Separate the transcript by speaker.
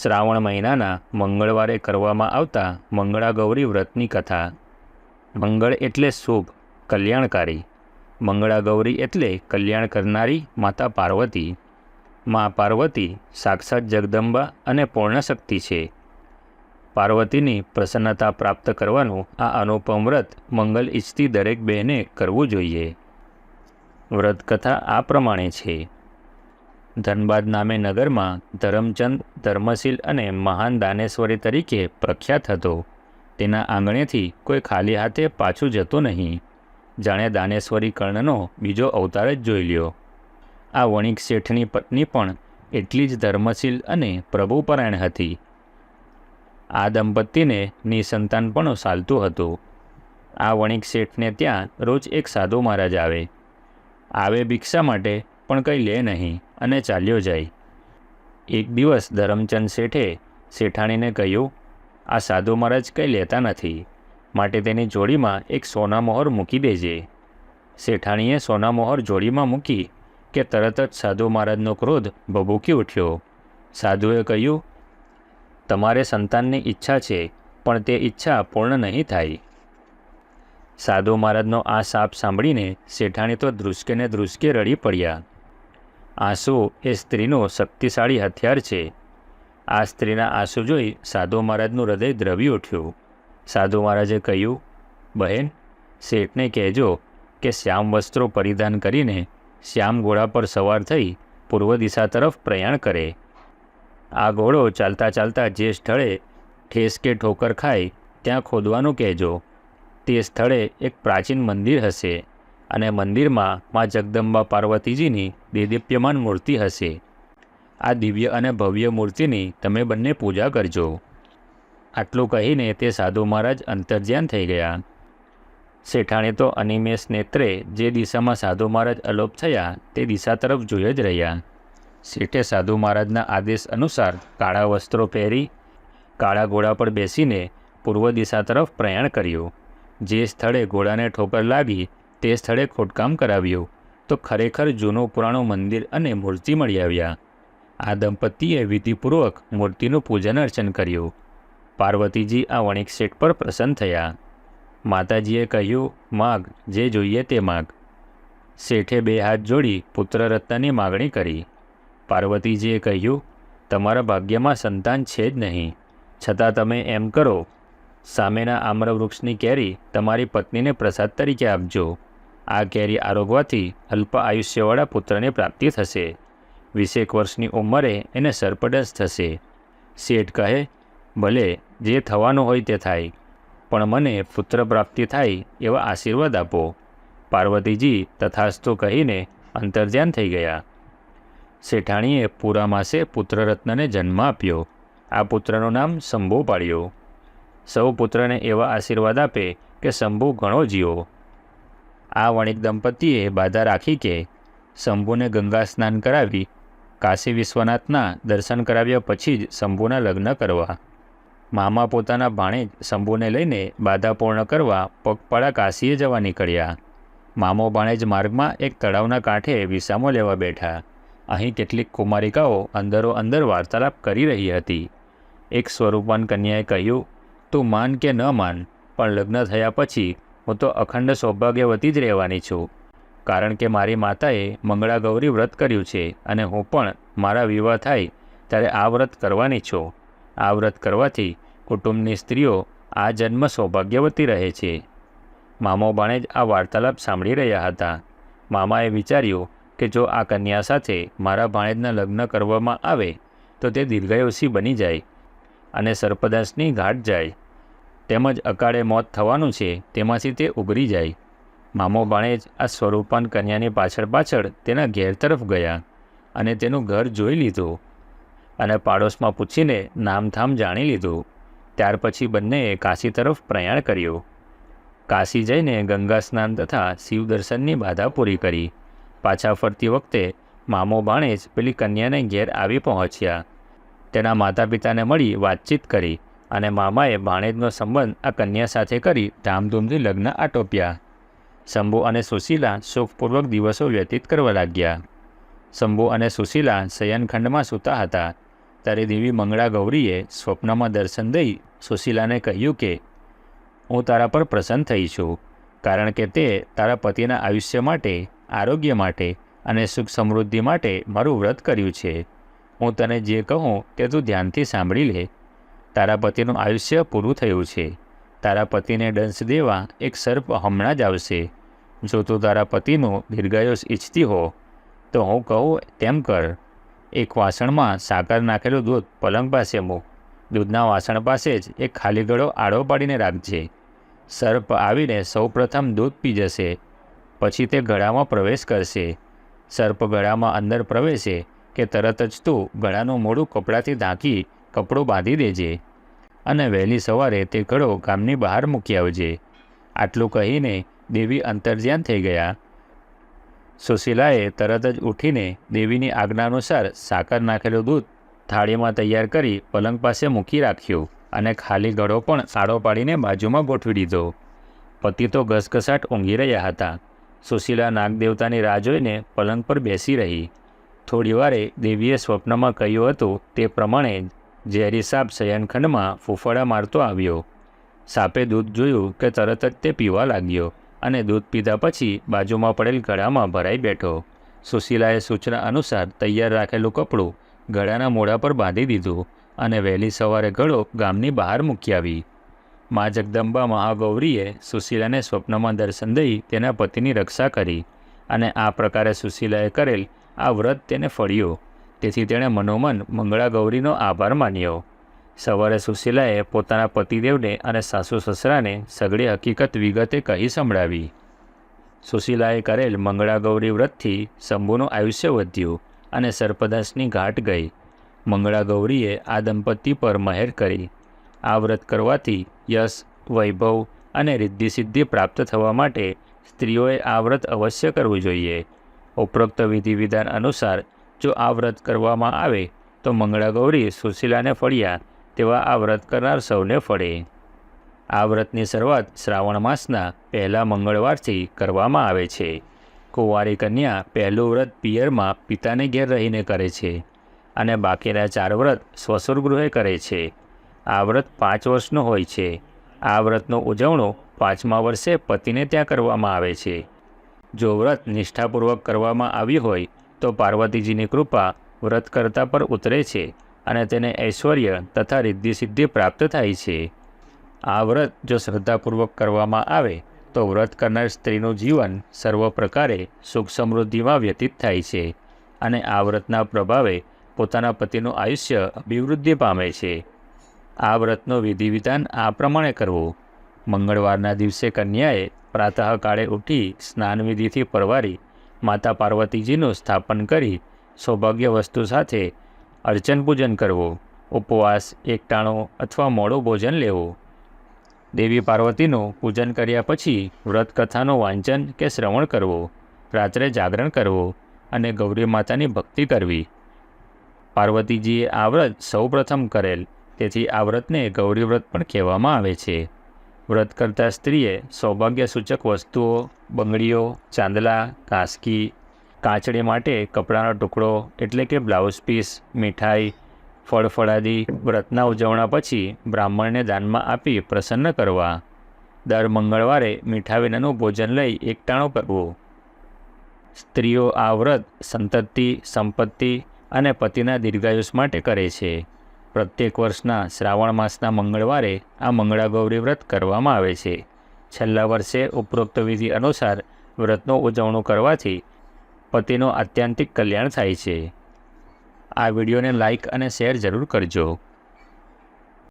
Speaker 1: શ્રાવણ મહિનાના મંગળવારે કરવામાં આવતા મંગળાગૌરી વ્રતની કથા. મંગળ એટલે શુભ, કલ્યાણકારી. મંગળાગૌરી એટલે કલ્યાણ કરનારી માતા પાર્વતી. મા પાર્વતી સાક્ષાત જગદંબા અને પૂર્ણશક્તિ છે. પાર્વતીની પ્રસન્નતા પ્રાપ્ત કરવાનું આ અનુપમ વ્રત મંગલ ઈચ્છતી દરેક બહેને કરવું જોઈએ. વ્રત કથા આ પ્રમાણે છે. ધનબાદ નામે નગરમાં ધરમચંદ, ધર્મશીલ અને મહાન દાનેશ્વરી તરીકે પ્રખ્યાત હતો. તેના આંગણેથી કોઈ ખાલી હાથે પાછું જતો નહીં. જાણે દાનેશ્વરી કર્ણનો બીજો અવતાર જ જોઈ લ્યો. આ વણિક શેઠની પત્ની પણ એટલી જ ધર્મશીલ અને પ્રભુપરાયણ હતી. આ દંપતીને નિસંતાન પણ ચાલતું હતું. આ વણિક શેઠને ત્યાં રોજ એક સાધુ મહારાજ આવે. આવે ભિક્ષા માટે પણ કંઈ લે નહીં અને ચાલ્યો જાય. એક દિવસ ધરમચંદ શેઠે શેઠાણીને કહ્યું, આ સાધુ મહારાજ કંઈ લેતા નથી. માટે તેની જોડીમાં એક સોના મોહર મૂકી દેજે. શેઠાણીએ સોના મોહર જોડીમાં મૂકી કે તરત જ સાધુ મહારાજનો ક્રોધ ભભૂકી ઉઠ્યો. સાધુએ કહ્યું, તમારે સંતાનની ઈચ્છા છે, પણ તે ઈચ્છા પૂર્ણ નહીં થાય. સાધુ મહારાજનો આ સાપ સાંભળીને શેઠાણી તો ધ્રુસકે ને ધ્રુસકે રડી પડ્યા. આંસુ એ સ્ત્રીનું શક્તિશાળી હથિયાર છે. આ સ્ત્રીના આંસુ જોઈ સાધુ મહારાજનું હૃદય દ્રવી ઉઠ્યું. સાધુ મહારાજે કહ્યું, બહેન, શેઠને કહેજો કે શ્યામ વસ્ત્રો પરિધાન કરીને શ્યામ ઘોડા પર સવાર થઈ પૂર્વ દિશા તરફ પ્રયાણ કરે. આ ઘોડો ચાલતા ચાલતા જે સ્થળે ઠેસ કે ઠોકર ખાય, ત્યાં ખોદવાનું કહેજો. તે સ્થળે એક પ્રાચીન મંદિર હશે. અને મંદિરમાં મા જગદંબા પાર્વતીજીની દેદીપ્યમાન મૂર્તિ હશે. આ દિવ્ય અને ભવ્ય મૂર્તિની તમે બંને પૂજા કરજો. આટલું કહીને તે સાધુ મહારાજ અંતર્ધ્યાન થઈ ગયા. શેઠાણે તો અનિમેષ નેત્રે જે દિશામાં સાધુ મહારાજ અલોપ થયા તે દિશા તરફ જોઈ જ રહ્યા. શેઠે સાધુ મહારાજના આદેશ અનુસાર કાળા વસ્ત્રો પહેરી, કાળા ઘોડા પર બેસીને પૂર્વ દિશા તરફ પ્રયાણ કર્યું. જે સ્થળે ઘોડાને ઠોકર લાગી તે સ્થળે ખોટકામ કરાવ્યું. તો ખરેખર જૂનું પુરાણું મંદિર અને મૂર્તિ મળી આવ્યા. આ દંપતીએ વિધિપૂર્વક મૂર્તિનું પૂજન અર્ચન કર્યું. પાર્વતીજી આ વણિક શેઠ પર પ્રસન્ન થયા. માતાજીએ કહ્યું, માગ, જે જોઈએ તે માગ. શેઠે બે હાથ જોડી પુત્રરત્નની માગણી કરી. પાર્વતીજીએ કહ્યું, તમારા ભાગ્યમાં સંતાન છે જ નહીં. છતાં તમે એમ કરો, સામેના આમ્રવૃક્ષની કેરી તમારી પત્નીને પ્રસાદ તરીકે આપજો. આ કેરી આરોગવાથી અલ્પ આયુષ્યવાળા પુત્રને પ્રાપ્તિ થશે. વીસેક વર્ષની ઉંમરે એને સર્પદંશ થશે. શેઠ કહે, ભલે, જે થવાનું હોય તે થાય, પણ મને પુત્ર પ્રાપ્તિ થાય એવા આશીર્વાદ આપો. પાર્વતીજી તથાસ્તુ કહીને અંતર્ધ્યાન થઈ ગયા. શેઠાણીએ પૂરા માસે પુત્રરત્નને જન્મ આપ્યો. આ પુત્રનું નામ શંભુ પાડ્યું. સૌ પુત્રને એવા આશીર્વાદ આપે કે શંભુ ઘણો જીવો. આ વણિક દંપતીએ બાધા રાખી કે શંભુને ગંગા સ્નાન કરાવી કાશી વિશ્વનાથના દર્શન કરાવ્યા પછી જ શંભુના લગ્ન કરવા. મામા પોતાના ભાણેજ શંભુને લઈને બાધા પૂર્ણ કરવા પગપાળા કાશીએ જવા નીકળ્યા. મામો ભાણેજ માર્ગમાં એક તળાવના કાંઠે વિસામો લેવા બેઠા. અહીં કેટલીક કુમારિકાઓ અંદરો અંદર વાર્તાલાપ કરી રહી હતી. એક સ્વરૂપવાન કન્યાએ કહ્યું, તું માન કે ન માન, પણ લગ્ન થયા પછી હું તો અખંડ સૌભાગ્યવતી જ રહેવાની છું. કારણ કે મારી માતાએ મંગળા ગૌરી વ્રત કર્યું છે અને હું પણ મારા વિવાહ થાય ત્યારે આ વ્રત કરવાની છું. આ વ્રત કરવાથી કુટુંબની સ્ત્રીઓ આ જન્મ સૌભાગ્યવતી રહે છે. મામો બાણે જ આ વાર્તાલાપ સાંભળી રહ્યા હતા. મામાએ વિચાર્યું કે જો આ કન્યા સાથે મારા ભાણેજના લગ્ન કરવામાં આવે, તો તે દીર્ઘયોશી બની જાય અને સર્પદાસની ઘાટ જાય. તેમજ અકાળે મોત થવાનું છે તેમાંથી તે ઉગરી જાય. મામો ભાણેજ આ સ્વરૂપાન કન્યાની પાછળ પાછળ તેના ઘેર તરફ ગયા અને તેનું ઘર જોઈ લીધું અને પાડોશમાં પૂછીને નામથામ જાણી લીધું. ત્યાર પછી બંનેએ કાશી તરફ પ્રયાણ કર્યું. કાશી જઈને ગંગા સ્નાન તથા શિવ દર્શનની બાધા પૂરી કરી. પાછા ફરતી વખતે મામો ભાણેજ પેલી કન્યાને ઘેર આવી પહોંચ્યા. તેના માતા પિતાને મળી વાતચીત કરી. અને મામાએ ભાણેજનો સંબંધ આ કન્યા સાથે કરી ધામધૂમથી લગ્ન આટોપ્યા. શંભુ અને સુશીલા સુખપૂર્વક દિવસો વ્યતીત કરવા લાગ્યા. શંભુ અને સુશીલા શયનખંડમાં સૂતા હતા. ત્યારે દેવી મંગળા ગૌરીએ સ્વપ્નમાં દર્શન દઈ સુશીલાને કહ્યું કે, હું તારા પર પ્રસન્ન થઈ છું, કારણ કે તે તારા પતિના આયુષ્ય માટે, આરોગ્ય માટે અને સુખ સમૃદ્ધિ માટે મારું વ્રત કર્યું છે. હું તને જે કહું તે તું ધ્યાનથી સાંભળી લે તારા પતિનું આયુષ્ય પૂરું થયું છે. તારા પતિને દંશ દેવા એક સર્પ હમણાં જ આવશે. જો તું તારા પતિનું દીર્ઘાયુષ ઈચ્છતી હો, તો હું કહું તેમ કર. એક વાસણમાં સાકર નાખેલું દૂધ પલંગ પાસે મૂક. દૂધના વાસણ પાસે જ એક ખાલી ગળો આડો પાડીને રાખજે. સર્પ આવીને સૌપ્રથમ દૂધ પી જશે. પછી તે ગળામાં પ્રવેશ કરશે. સર્પ ગળામાં અંદર પ્રવેશે કે તરત જ તું ગળાનું મોડું કપડાથી ઢાંકી કપડું બાંધી દેજે અને વહેલી સવારે તે ઘડો ગામની બહાર મૂકી આવજે. આટલું કહીને દેવી અંતર્ધ્યાન થઈ ગયા. સુશીલાએ તરત જ ઉઠીને દેવીની આજ્ઞા અનુસાર સાકર નાખેલું દૂધ થાળીમાં તૈયાર કરી પલંગ પાસે મૂકી રાખ્યું અને ખાલી ગળો પણ સાડો પાડીને બાજુમાં ગોઠવી દીધો. પતિ તો ઘસઘસાટ ઊંઘી રહ્યા હતા. સુશીલા નાગદેવતાની રાહ જોઈને પલંગ પર બેસી રહી. થોડી વારે દેવીએ સ્વપ્નમાં કહ્યું હતું તે પ્રમાણે ઝેરી સાપ શયનખંડમાં ફૂફાડા મારતો આવ્યો. સાપે દૂધ જોયું કે તરત જ તે પીવા લાગ્યો અને દૂધ પીધા પછી બાજુમાં પડેલ ગળામાં ભરાઈ બેઠો. સુશીલાએ સૂચના અનુસાર તૈયાર રાખેલું કપડું ગળાના મોઢા પર બાંધી દીધું અને વહેલી સવારે ગળો ગામની બહાર મૂકી આવી. મા જગદંબા મહાગૌરીએ સુશીલાને સ્વપ્નમાં દર્શન દઈ તેના પતિની રક્ષા કરી અને આ પ્રકારે સુશીલાએ કરેલ આ વ્રત તેને ફળ્યું. તેથી તેણે મનોમન મંગળા ગૌરીનો આભાર માન્યો. સવારે સુશીલાએ પોતાના પતિદેવને અને સાસુ સસરાને સગળી હકીકત વિગતે કહી સંભળાવી. સુશીલાએ કરેલ મંગળા ગૌરી વ્રતથી શંભુનું આયુષ્ય વધ્યું અને સર્પદાસની ઘાટ ગઈ. મંગળા ગૌરીએ આ દંપતી પર મહેર કરી. આ વ્રત કરવાથી યશ, વૈભવ અને રિદ્ધિ સિદ્ધિ પ્રાપ્ત થવા માટે સ્ત્રીઓએ આ વ્રત અવશ્ય કરવું જોઈએ. ઉપરોક્ત વિધિ વિધાન અનુસાર જો આ વ્રત કરવામાં આવે, તો મંગળા ગૌરી સુશીલાને ફળ્યા તેવા આ વ્રત કરનાર સૌને ફળે. આ વ્રતની શરૂઆત શ્રાવણ માસના પહેલા મંગળવારથી કરવામાં આવે છે. કુંવારી કન્યા પહેલું વ્રત પિયરમાં પિતાને ઘેર રહીને કરે છે અને બાકીના ચાર વ્રત સ્વસુર ગૃહે કરે છે. આ વ્રત પાંચ વર્ષનું હોય છે. આ વ્રતનો ઉજવણો પાંચમા વર્ષે પતિને ત્યાં કરવામાં આવે છે. જો વ્રત નિષ્ઠાપૂર્વક કરવામાં આવ્યું હોય તો પાર્વતીજીની કૃપા વ્રતકર્તા પર ઉતરે છે અને તેને ઐશ્વર્ય તથા રિદ્ધિ સિદ્ધિ પ્રાપ્ત થાય છે. આ વ્રત જો શ્રદ્ધાપૂર્વક કરવામાં આવે, તો વ્રત કરનાર સ્ત્રીનું જીવન સર્વ પ્રકારે સુખ સમૃદ્ધિમાં વ્યતીત થાય છે અને આ વ્રતના પ્રભાવે પોતાના પતિનું આયુષ્ય અભિવૃદ્ધિ પામે છે. આ વ્રતનું વિધિ વિધાન આ પ્રમાણે કરવું. મંગળવારના દિવસે કન્યાએ પ્રાતઃકાળે ઉઠી સ્નાનવિધિથી પરવારી માતા પાર્વતીજીનું સ્થાપન કરી સૌભાગ્ય વસ્તુ સાથે અર્ચન પૂજન કરવું, ઉપવાસ, એકટાણું અથવા મોડું ભોજન લેવું. દેવી પાર્વતીનું પૂજન કર્યા પછી વ્રત કથાનું વાંચન કે શ્રવણ કરવું, રાત્રે જાગરણ કરવું અને ગૌરી માતાની ભક્તિ કરવી. પાર્વતીજીએ આ વ્રત સૌપ્રથમ કરેલ, તેથી આ વ્રતને ગૌરી વ્રત પણ કહેવામાં આવે છે. વ્રત કરતા સ્ત્રીએ સૌભાગ્ય સૂચક વસ્તુઓ, બંગડીઓ, ચાંદલા, કાંસકી, કાચડી માટે કપડાનો ટુકડો એટલે કે બ્લાઉઝ પીસ, મીઠાઈ, ફળફળાદી વ્રતના ઉજવણા પછી બ્રાહ્મણને દાનમાં આપી પ્રસન્ન કરવા. દર મંગળવારે મીઠા વિનાનું ભોજન લઈ એકટાણો કરવું. સ્ત્રીઓ આ વ્રત સંતતિ, સંપત્તિ અને પતિના દીર્ઘાયુષ માટે કરે છે. પ્રત્યેક વર્ષના શ્રાવણ માસના મંગળવારે આ મંગળા ગૌરી વ્રત કરવામાં આવે છે. છેલ્લા વર્ષે ઉપરોક્ત વિધિ અનુસાર વ્રતનો ઉજવણું કરવાથી પતિનું આત્યંતિક કલ્યાણ થાય છે. આ વિડીયોને લાઇક અને શેર જરૂર કરજો.